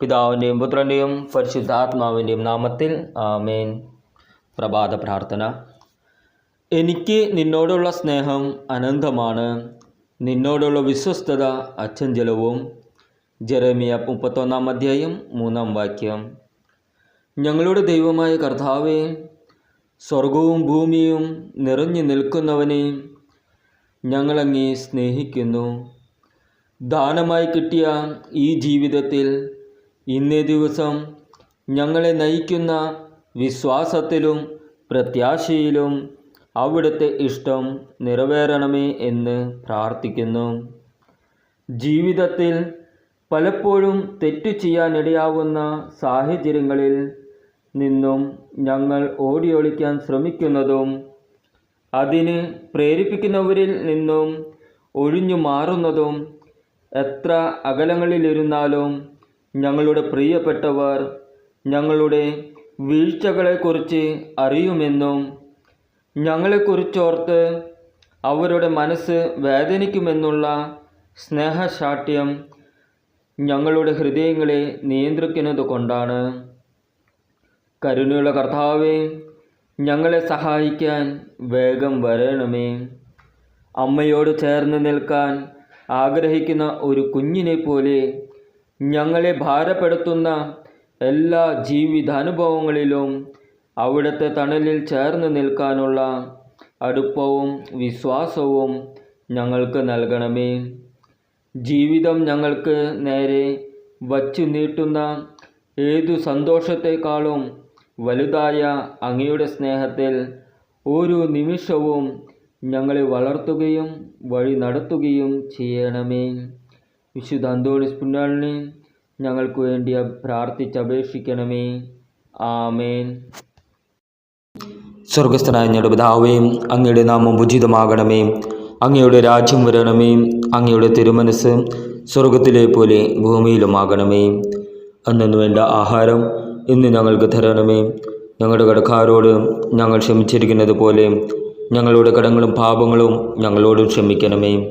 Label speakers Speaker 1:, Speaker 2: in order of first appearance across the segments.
Speaker 1: പിതാവിന്റെയും പുത്രന്റെയും പരിശുദ്ധാത്മാവിന്റെയും നാമത്തിൽ ആമേൻ. പ്രഭാത പ്രാർത്ഥന. എനിക്ക് നിന്നോടുള്ള സ്നേഹം അനന്തമാണ്. നിന്നോടുള്ള വിശ്വസ്തത അച്ചഞ്ചലവും ജെറമിയ മുപ്പത്തൊന്നാം അധ്യായം മൂന്നാം വാക്യം. ഞങ്ങളുടെ ദൈവമായ കർത്താവെ സ്വർഗവും ഭൂമിയും നിറഞ്ഞു നിൽക്കുന്നവനെ ഞങ്ങളങ്ങേ സ്നേഹിക്കുന്നു. ദാനമായി കിട്ടിയ ഈ ജീവിതത്തിൽ ഇന്നേ ദിവസം ഞങ്ങളെ നയിക്കുന്ന വിശ്വാസത്തിലും പ്രത്യാശയിലും അവിടുത്തെ ഇഷ്ടം നിറവേറണമേ എന്ന് പ്രാർത്ഥിക്കുന്നു. ജീവിതത്തിൽ പലപ്പോഴും തെറ്റു ചെയ്യാനിടയാവുന്ന സാഹചര്യങ്ങളിൽ നിന്നും ഞങ്ങൾ ഓടിയൊളിക്കാൻ ശ്രമിക്കുന്നതും അതിന് പ്രേരിപ്പിക്കുന്നവരിൽ നിന്നും ഒഴിഞ്ഞു മാറുന്നതും എത്ര അകലങ്ങളിലിരുന്നാലും ഞങ്ങളുടെ പ്രിയപ്പെട്ടവർ ഞങ്ങളുടെ വീഴ്ചകളെക്കുറിച്ച് അറിയുമെന്നും ഞങ്ങളെക്കുറിച്ചോർത്ത് അവരുടെ മനസ്സ് വേദനിക്കുമെന്നുള്ള സ്നേഹശാഠ്യം ഞങ്ങളുടെ ഹൃദയങ്ങളെ നിയന്ത്രിക്കുന്നത് കൊണ്ടാണ്. കരുണയുള്ള കർത്താവെ ഞങ്ങളെ സഹായിക്കാൻ വേഗം വരണമേ. അമ്മയോട് ചേർന്ന് നിൽക്കാൻ ആഗ്രഹിക്കുന്ന ഒരു കുഞ്ഞിനെ പോലെ ഞങ്ങളെ ഭാരപ്പെടുത്തുന്ന എല്ലാ ജീവിതാനുഭവങ്ങളിലും അവിടുത്തെ തണലിൽ ചേർന്ന് നിൽക്കാനുള്ള അടുപ്പവും വിശ്വാസവും ഞങ്ങൾക്ക് നൽകണമേ. ജീവിതം ഞങ്ങൾക്ക് നേരെ വച്ചു നീട്ടുന്ന ഏതു സന്തോഷത്തെക്കാളും വലുതായ അങ്ങയുടെ സ്നേഹത്തിൽ ഓരോ നിമിഷവും ഞങ്ങളെ വളർത്തുകയും വഴി നടത്തുകയും ചെയ്യണമേ. വിശുദ്ധ അന്തോണിസ് പുണ്യാളിനെ ഞങ്ങൾക്ക് വേണ്ടി പ്രാർത്ഥിച്ചപേക്ഷിക്കണമേ. ആമേൻ. സ്വർഗസ്ഥനായ ഞങ്ങളുടെ പിതാവേ അങ്ങയുടെ നാമം ഉചിതമാകണമേ. അങ്ങയുടെ രാജ്യം വരണമേ. അങ്ങയുടെ തിരുമനസ് സ്വർഗത്തിലെ പോലെ ഭൂമിയിലുമാകണമേ. അന്നു വേണ്ട ആഹാരം ഇന്ന് ഞങ്ങൾക്ക് തരണമേ. ഞങ്ങളുടെ കടക്കാരോട് ഞങ്ങൾ ക്ഷമിച്ചിരിക്കുന്നത് പോലെ ഞങ്ങളുടെ കടങ്ങളും പാപങ്ങളും ഞങ്ങളോടും ക്ഷമിക്കണമേ.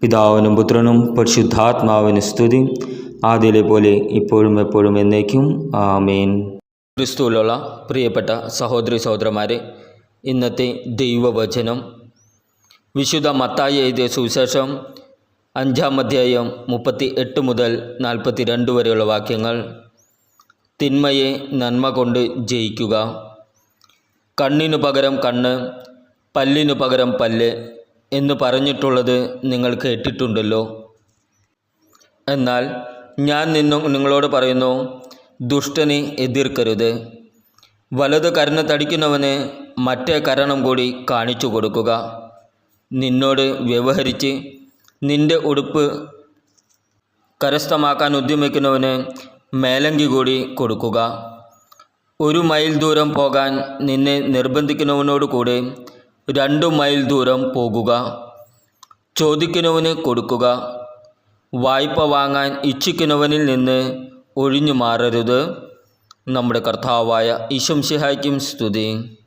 Speaker 1: പിതാവിനും പുത്രനും പരിശുദ്ധാത്മാവിന് സ്തുതി. ആദ്യയിലെ പോലെ ഇപ്പോഴും എപ്പോഴും എന്നേക്കും. ആമേൻ. ക്രിസ്തുവിലുള്ള പ്രിയപ്പെട്ട സഹോദരി സഹോദരന്മാരെ ഇന്നത്തെ ദൈവവചനം വിശുദ്ധ മത്തായി എഴുതിയ സുവിശേഷം അഞ്ചാം അധ്യായം മുപ്പത്തി എട്ട് മുതൽ നാൽപ്പത്തി രണ്ട് വരെയുള്ള വാക്യങ്ങൾ. തിന്മയെ നന്മ കൊണ്ട് ജയിക്കുക. കണ്ണിനു പകരം കണ്ണ് പല്ലിനു പകരം പല്ല് എന്ന് പറഞ്ഞിട്ടുള്ളത് നിങ്ങൾ കേട്ടിട്ടുണ്ടല്ലോ. എന്നാൽ ഞാൻ നിന്നും നിങ്ങളോട് പറയുന്നു ദുഷ്ടനെ എതിർക്കരുത്. വലത് കരണ തടിക്കുന്നവന് മറ്റേ കരണം കൂടി കാണിച്ചു കൊടുക്കുക. നിന്നോട് വ്യവഹരിച്ച് നിന്റെ ഉടുപ്പ് കരസ്ഥമാക്കാൻ ഉദ്യമിക്കുന്നവന് മേലങ്കി കൂടി കൊടുക്കുക. ഒരു മൈൽ ദൂരം പോകാൻ നിന്നെ നിർബന്ധിക്കുന്നവനോട് കൂടെ രണ്ടു മൈൽ ദൂരം പോകുക. ചോദിക്കുന്നവന് കൊടുക്കുക. വായ്പ വാങ്ങാൻ ഇച്ഛിക്കുന്നവനിൽ നിന്ന് ഒഴിഞ്ഞു മാറരുത്. നമ്മുടെ കർത്താവായ ഈശംസിഹായ്ക്കും സ്തുതി.